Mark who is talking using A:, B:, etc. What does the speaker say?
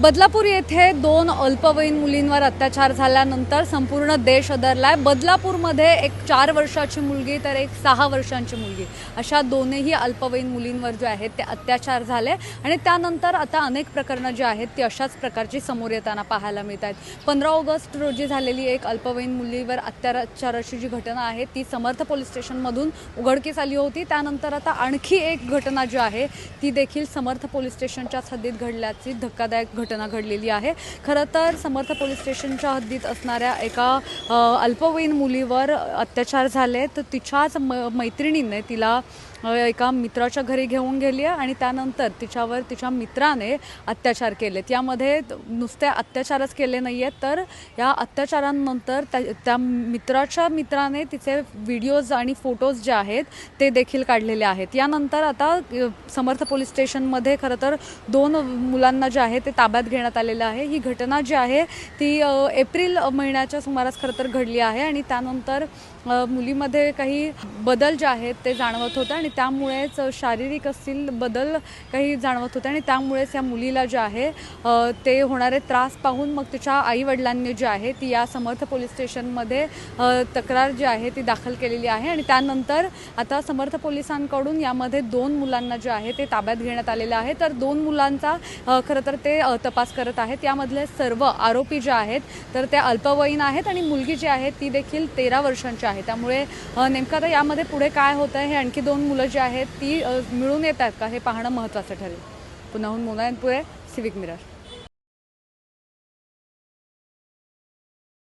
A: बदलापूर येथे दोन अल्पवयीन मुलींवर अत्याचार झाल्यानंतर संपूर्ण देश अदरलाय. बदलापूरमध्ये एक चार वर्षाची मुलगी तर एक सहा वर्षांची मुलगी. अशा दोनही अल्पवयीन मुलींवर जे आहेत ते अत्याचार झाले. आणि त्यानंतर आता अनेक प्रकरणं जी आहेत ती अशाच प्रकारची समोर येताना पाहायला मिळत आहेत. पंधरा ऑगस्ट रोजी झालेली एक अल्पवयीन मुलीवर अत्याचाराची जी घटना आहे ती समर्थ पोलीस स्टेशनमधून उघडकीस आली होती. त्यानंतर आता आणखी एक घटना जी आहे ती देखील समर्थ पोलीस स्टेशनच्याच हद्दीत घडल्याची धक्कादायक घटना घडलेली आहे. खरं तर समर्थ पोलीस स्टेशनच्या हद्दीत असणाऱ्या एका अल्पवयीन मुलीवर अत्याचार झाले तर तिच्याच म मैत्रिणीने तिला एका मित्राच्या घरी घेऊन गेली आहे आणि त्यानंतर तिच्यावर तिच्या मित्राने अत्याचार केलेत. यामध्ये नुसते अत्याचारच केले नाही आहेत तर या अत्याचारांनंतर त्या त्या मित्राच्या मित्राने तिचे व्हिडिओज आणि फोटोज जे आहेत ते देखील काढलेले आहेत. यानंतर आता समर्थ पोलीस स्टेशनमध्ये खरं तर दोन मुलांना जे आहे ते ताब्यात ताब्यात घेण्यात आलेलं आहे. ही घटना जी आहे ती एप्रिल महिन्याच्या सुमारास खरं तर घडली आहे आणि त्यानंतर मुलीमध्ये काही बदल जे आहेत ते जाणवत होते आणि त्यामुळेच शारीरिक असतील बदल काही जाणवत होते आणि त्यामुळेच या मुलीला जे आहे ते होणारे त्रास पाहून मग तिच्या आईवडिलांनी जे आहे ती या समर्थ पोलीस स्टेशनमध्ये तक्रार जी आहे ती दाखल केलेली आहे आणि त्यानंतर आता समर्थ पोलिसांकडून यामध्ये दोन मुलांना जे आहे ते ताब्यात घेण्यात आलेलं आहे. तर दोन मुलांचा खरं तर ते तपास करत आहेत. यामधले सर्व आरोपी जे आहेत तर त्या अल्पवयीन आहेत आणि मुलगी जी आहे ती देखील तेरा वर्षांची आहे. त्यामुळे नेमकं आता यामध्ये पुढे काय होतं आहे हे आणखी दोन मुलं जी आहेत ती मिळून येत आहेत का? हे पाहणं महत्त्वाचं ठरेल. पुन्हाहून मोनायनपुरे सिविक मिरर.